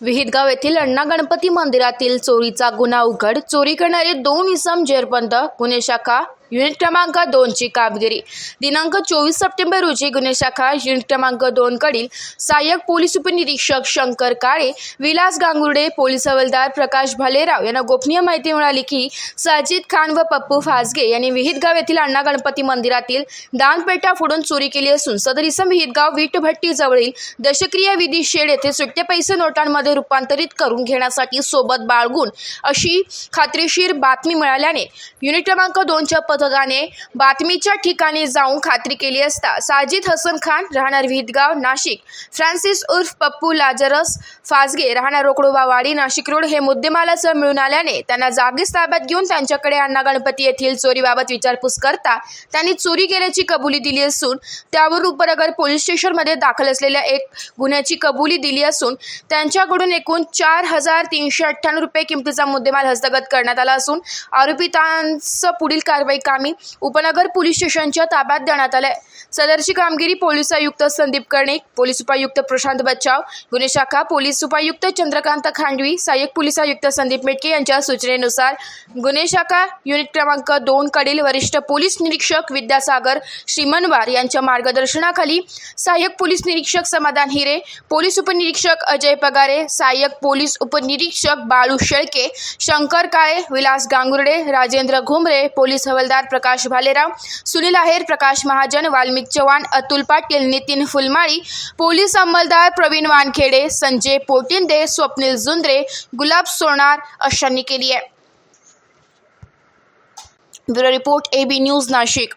विहितगाव येथील अण्णा गणपती मंदिरातील चोरीचा गुन्हा उघड चोरी करणारे दोन इसम जेरबंद गुन्हे शाखा युनिट क्रमांक दोनची कामगिरी. दिनांक चोवीस सप्टेंबर रोजी गुन्हे शाखा युनिट क्रमांक दोनकडील सहाय्यक पोलीस उपनिरीक्षक शंकर काळे विलास गांगुर्डे पोलीस हवालदार प्रकाश भालेराव यांना गोपनीय माहिती मिळाली की साजिद खान व पप्पू फासगे यांनी विहितगाव येथील अण्णा गणपती मंदिरातील दानपेटा फोडून चोरी केली असून सदर इसम विहितगाव वीटभट्टी जवळील दशक्रिया विधी शेड येथे सुट्टे पैसे नोटांमध्ये रूपांतरित करून घेण्यासाठी सोबत बाळगून अशी खात्रीशीर बातमी मिळाल्याने युनिट क्रमांक दोनच्या पथकाने बातमीच्या ठिकाणी जाऊन खात्री केली असता साजिद हसन खान राहणार विहितगाव नाशिक. फ्रान्सिस उर्फ पप्पू लाजरस फासगे राहणार रोकडोबावाडी नाशिक रोड हे मुद्देमालासह मिळून आल्याने त्यांना जागीच ताब्यात घेऊन त्यांच्याकडे अण्णा गणपती येथील चोरीबाबत विचारपूस करता त्यांनी चोरी केल्याची कबुली दिली असून त्यावर उपनगर पोलीस स्टेशनमध्ये दाखल असलेल्या एक गुन्ह्याची कबुली दिली असून त्यांच्याकडून एकूण चार हजार तीनशे अठ्ठ्याण्णव रुपये किमतीचा मुद्देमाल हस्तगत करण्यात आला असून आरोपितांचं पुढील कारवाई कामी उपनगर पोलीस स्टेशनच्या ताब्यात देण्यात आले सदरची कामगिरी पोलीस आयुक्त संदीप कर्णिक पोलीस उपायुक्त प्रशांत बच्चाव गुन्हे शाखा पोलीस उपायुक्त चंद्रकांत खांडवी सहाय्यक पोलीस आयुक्त संदीप मेटके यांच्या सूचनेनुसार गुन्हे शाखा युनिट क्रमांक दोन कडील वरिष्ठ पोलीस निरीक्षक विद्यासागर श्रीमनवार यांच्या मार्गदर्शनाखाली सहाय्यक पोलीस निरीक्षक समाधान हिरे पोलीस उपनिरीक्षक अजय पगारे सहाय्यक पोलीस उपनिरीक्षक बाळू शेळके शंकर काळे विलास गांगुर्डे राजेंद्र घुमरे पोलीस हवालदार प्रकाश भालेराव सुनील आहेर प्रकाश महाजन वाल्मिक चव्हाण अतुल पाटील नितीन फुलमाळी पोलीस अंमलदार प्रवीण वानखेडे संजय पोटिंदे स्वप्नील जुंद्रे गुलाब सोनार अशांनी केली आहे. Bureau report AB news Nashik.